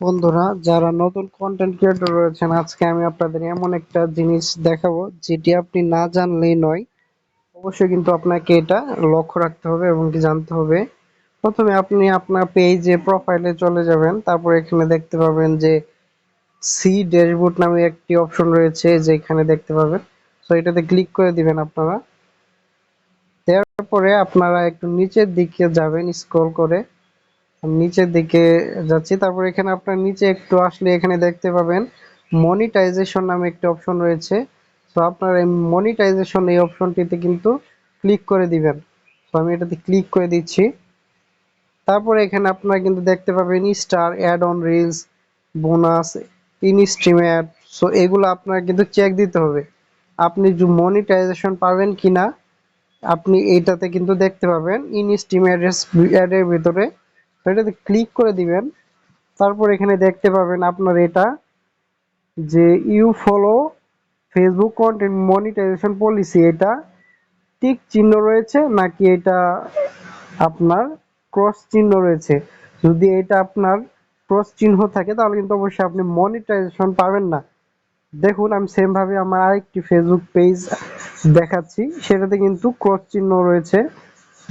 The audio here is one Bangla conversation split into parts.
বন্ধুরা, যারা নতুন কন্টেন্ট ক্রিয়েটর রয়েছেন, আজকে আমি আপনাদের এমন একটা জিনিস দেখাবো, যেটি আপনি না জানলেই নয়। অবশ্যই কিন্তু আপনাকে এটা লক্ষ্য রাখতে হবে এবং কি জানতে হবে। প্রথমে আপনি আপনার পেজে প্রোফাইলে চলে যাবেন, তারপর এখানে দেখতে পাবেন যে সি ড্যাশবোর্ড নামে একটি অপশন রয়েছে, যেখানে দেখতে পাবেন। সো এটাতে ক্লিক করে দিবেন আপনারা। তারপরে আপনারা একটু নিচের দিকে যাবেন স্ক্রল করে। নিচের দিকে যাচ্ছি। তারপর এখানে আপনার নিচে একটু আসলে এখানে দেখতে পাবেন মনিটাইজেশন নামে একটি অপশন রয়েছে। তো আপনার এই মনিটাইজেশন এই অপশনটিতে কিন্তু ক্লিক করে দিবেন। তো আমি এটাতে ক্লিক করে দিচ্ছি। তারপরে এখানে আপনারা কিন্তু দেখতে পাবেন star ad on reels bonus in stream ad so এগুলো আপনার কিন্তু চেক দিতে হবে। আপনি মনিটাইজেশন পাবেন কিনা, আপনি এইটাতে কিন্তু দেখতে পাবেন ইন স্ট্রিম অ্যাড্রেস অ্যাডের ভিতরে তো ক্লিক করে দিবেন। তারপর এখানে দেখতে পাবেন আপনার এটা, যে you follow Facebook content monetization policy এটা টিক চিহ্ন রয়েছে নাকি এটা আপনার ক্রস চিহ্ন রয়েছে? যদি এটা আপনার ক্রস চিহ্ন থাকে, তাহলে কিন্তু অবশ্যই আপনি মনিটাইজেশন পাবেন না। দেখুন, আমি সেম ভাবে আমার আরেকটি ফেসবুক পেজ দেখাচ্ছি, সেটাতে কিন্তু ক্রস চিহ্ন রয়েছে।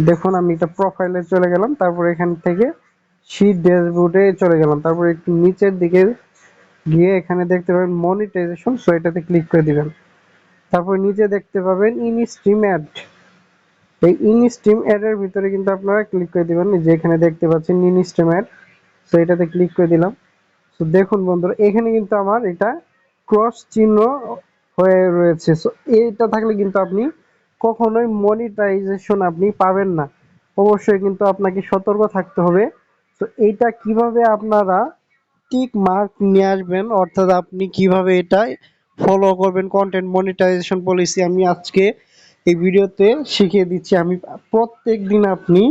দেখুন, আমি এটা প্রোফাইলে চলে গেলাম, তারপর এখান থেকে শীট ড্যাশবোর্ডে চলে গেলাম। তারপর একটু নিচের দিকে গিয়ে এখানে দেখতে পাবেন মনিটাইজেশন সো এটাতে ক্লিক করে দিবেন। তারপর নিচে দেখতে পাবেন ইন স্ট্রিম অ্যাড এই ইন স্ট্রিম অ্যাড এর ভিতরে কিন্তু আপনারা ক্লিক করে দিবেন যে এখানে দেখতে পাচ্ছেন ইন স্ট্রিম অ্যাড সো এটাতে ক্লিক করে দিলাম। তো দেখুন বন্ধুরা, এখানে কিন্তু আমার এটা ক্রস চিহ্ন হয়ে রয়েছে। সো এটা থাকলে কিন্তু আপনি কখনোই মনিটাইজেশন আপনি পাবেন না। অবশ্যই কিন্তু আপনাকে সতর্ক থাকতে হবে। তো এইটা কীভাবে আপনারা টিক মার্ক নিয়ে আসবেন, অর্থাৎ আপনি কীভাবে এটা ফলো করবেন কন্টেন্ট মনিটাইজেশন পলিসি আমি আজকে এই ভিডিওতে শিখিয়ে দিচ্ছি। আমি প্রত্যেক দিন আপনি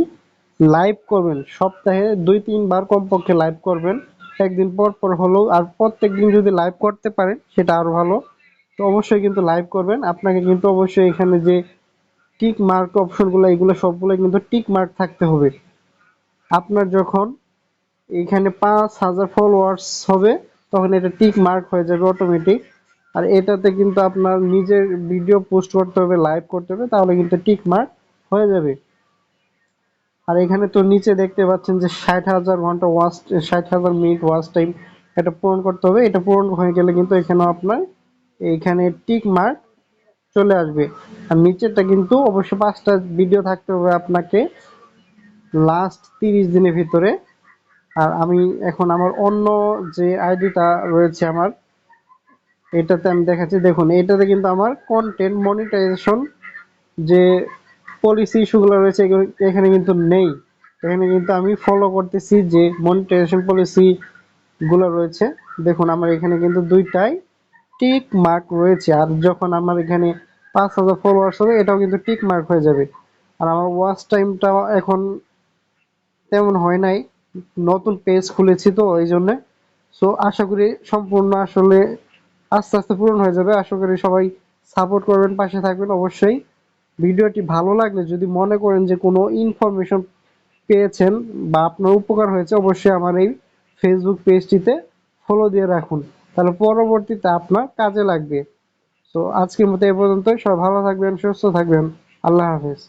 লাইভ করবেন, সপ্তাহে দুই তিনবার কমপক্ষে লাইভ করবেন। একদিন পর পর হলেও আর প্রত্যেক দিন যদি লাইভ করতে পারেন, সেটা আরও ভালো। তো অবশ্যই কিন্তু লাইভ করবেন। আপনাকে কিন্তু অবশ্যই এখানে যে টিক মার্ক অপশনগুলো, এগুলো সবগুলো কিন্তু টিক মার্ক থাকতে হবে। আপনার যখন এখানে পাঁচ হাজার ফলোয়ার্স হবে, তখন এটা টিক মার্ক হয়ে যাবে অটোমেটিক আর এটাতে কিন্তু আপনার নিজের ভিডিও পোস্ট করতে হবে লাইভ করতে হবে, তাহলে কিন্তু টিক মার্ক হয়ে যাবে। আর এখানে তো নিচে দেখতে পাচ্ছেন যে ষাট হাজার ঘণ্টা ওয়াচ ষাট হাজার মিনিট ওয়াচ টাইম এটা পূরণ করতে হবে। এটা পূরণ হয়ে গেলে কিন্তু এখানে আপনার এইখানে টিক মার্ক চলে আসবে। আর নিচেরটা কিন্তু অবশ্যই পাঁচটা ভিডিও থাকতে হবে আপনাকে লাস্ট তিরিশ দিনের ভিতরে। আর আমি এখন আমার অন্য যে আইডিটা রয়েছে আমার, এটাতে আমি দেখাচ্ছি। দেখুন, এটাতে কিন্তু আমার কন্টেন্ট মনিটাইজেশন যে পলিসি ইস্যুগুলো রয়েছে এখানে কিন্তু নেই। এখানে কিন্তু আমি ফলো করতেছি যে মনিটাইজেশন পলিসি গুলো রয়েছে। দেখুন, আমার এখানে কিন্তু দুইটাই টিক মার্ক রয়েছে। আর যখন আমার এখানে পাঁচ হাজার ফলোয়ার্স হবে এটাও কিন্তু টিক মার্ক হয়ে যাবে। আর আমার ওয়াচ টাইমটা এখন তেমন হয় নাই, নতুন পেজ খুলেছি তো এই জন্য। সো আশা করি সম্পূর্ণ আসলে আস্তে আস্তে পূরণ হয়ে যাবে। আশা করি সবাই সাপোর্ট করবেন, পাশে থাকবেন অবশ্যই। ভিডিওটি ভালো লাগলে যদি মনে করেন যে কোনো ইনফরমেশন পেয়েছেন বা আপনার উপকার হয়েছে, অবশ্যই আমার এই ফেসবুক পেজটিতে ফলো দিয়ে রাখুন। তাহলে পরবর্তীতে আপনার কাজে লাগবে। তো আজকের মতো এ পর্যন্তই। সবাই ভালো থাকবেন সুস্থ থাকবেন। আল্লাহ হাফেজ।